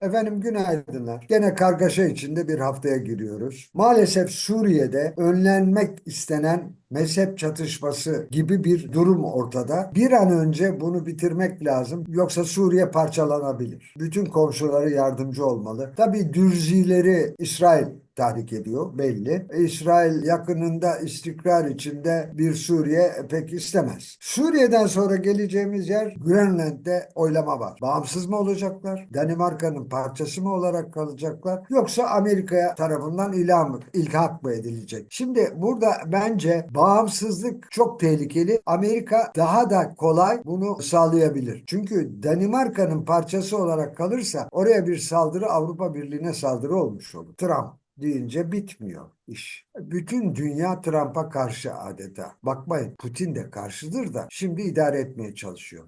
Efendim günaydınlar. Gene kargaşa içinde bir haftaya giriyoruz. Maalesef Suriye'de önlenmek istenen mezhep çatışması gibi bir durum ortada. Bir an önce bunu bitirmek lazım. Yoksa Suriye parçalanabilir. Bütün komşuları yardımcı olmalı. Tabii dürzileri İsrail tahrik ediyor belli. İsrail yakınında istikrar içinde bir Suriye pek istemez. Suriye'den sonra geleceğimiz yer Grönland'de oylama var. Bağımsız mı olacaklar? Danimarka'nın parçası mı olarak kalacaklar? Yoksa Amerika tarafından ilah mı, ilhak mı edilecek? Şimdi burada bence bağımsızlık çok tehlikeli. Amerika daha da kolay bunu sağlayabilir. Çünkü Danimarka'nın parçası olarak kalırsa oraya bir saldırı Avrupa Birliği'ne saldırı olmuş olur. Trump deyince bitmiyor iş. Bütün dünya Trump'a karşı adeta. Bakmayın Putin de karşıdır da şimdi idare etmeye çalışıyor.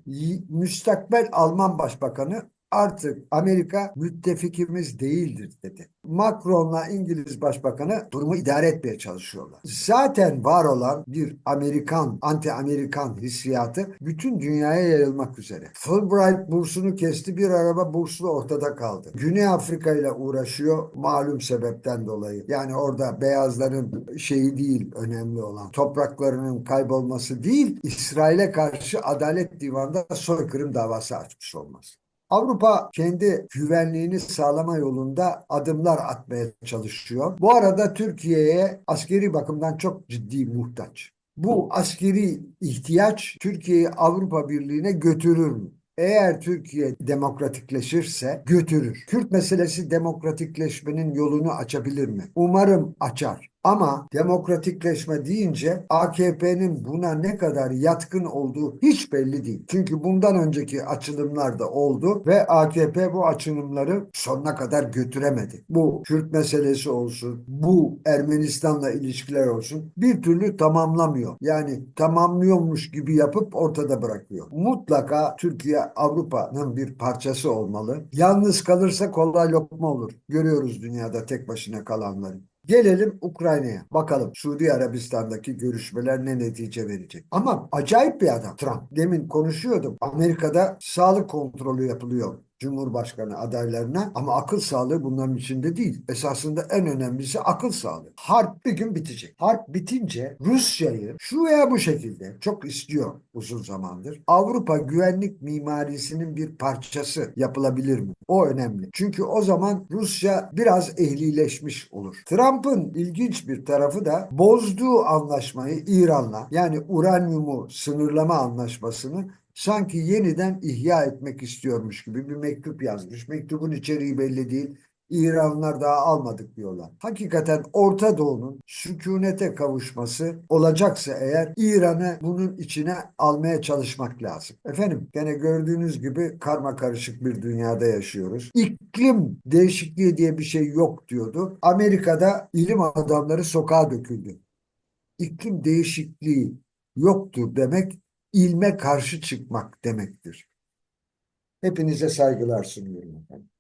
Müstakbel Alman Başbakanı artık Amerika müttefikimiz değildir dedi. Macron'la İngiliz Başbakanı durumu idare etmeye çalışıyorlar. Zaten var olan bir Amerikan, anti-Amerikan hissiyatı bütün dünyaya yayılmak üzere. Fulbright bursunu kesti, bir araba burslu ortada kaldı. Güney Afrika ile uğraşıyor malum sebepten dolayı. Yani orada beyazların şeyi değil önemli olan. Topraklarının kaybolması değil, İsrail'e karşı Adalet Divanı'nda soykırım davası açmış olması. Avrupa kendi güvenliğini sağlama yolunda adımlar atmaya çalışıyor. Bu arada Türkiye'ye askeri bakımdan çok ciddi muhtaç. Bu askeri ihtiyaç Türkiye'yi Avrupa Birliği'ne götürür mü? Eğer Türkiye demokratikleşirse götürür. Kürt meselesi demokratikleşmenin yolunu açabilir mi? Umarım açar. Ama demokratikleşme deyince AKP'nin buna ne kadar yatkın olduğu hiç belli değil. Çünkü bundan önceki açılımlar da oldu ve AKP bu açılımları sonuna kadar götüremedi. Bu Kürt meselesi olsun, bu Ermenistan'la ilişkiler olsun bir türlü tamamlamıyor. Yani tamamlıyormuş gibi yapıp ortada bırakıyor. Mutlaka Türkiye Avrupa'nın bir parçası olmalı. Yalnız kalırsa kolay lokma olur. Görüyoruz dünyada tek başına kalanları. Gelelim Ukrayna'ya. Bakalım Suudi Arabistan'daki görüşmeler ne netice verecek. Ama acayip bir adam Trump. Demin konuşuyordum. Amerika'da sağlık kontrolü yapılıyor. Cumhurbaşkanı adaylarına ama akıl sağlığı bunların içinde değil. Esasında en önemlisi akıl sağlığı. Harp bir gün bitecek. Harp bitince Rusya'yı şu veya bu şekilde çok istiyor uzun zamandır. Avrupa güvenlik mimarisinin bir parçası yapılabilir mi? O önemli. Çünkü o zaman Rusya biraz ehlileşmiş olur. Trump'ın ilginç bir tarafı da bozduğu anlaşmayı İran'la yani uranyumu sınırlama anlaşmasını sanki yeniden ihya etmek istiyormuş gibi bir mektup yazmış. Mektubun içeriği belli değil. İranlılar daha almadık diyorlar. Hakikaten Orta Doğu'nun sükunete kavuşması olacaksa eğer İran'ı bunun içine almaya çalışmak lazım. Efendim gene gördüğünüz gibi karma karışık bir dünyada yaşıyoruz. İklim değişikliği diye bir şey yok diyordu. Amerika'da ilim adamları sokağa döküldü. İklim değişikliği yoktur demek ilme karşı çıkmak demektir. Hepinize saygılar sunuyorum efendim.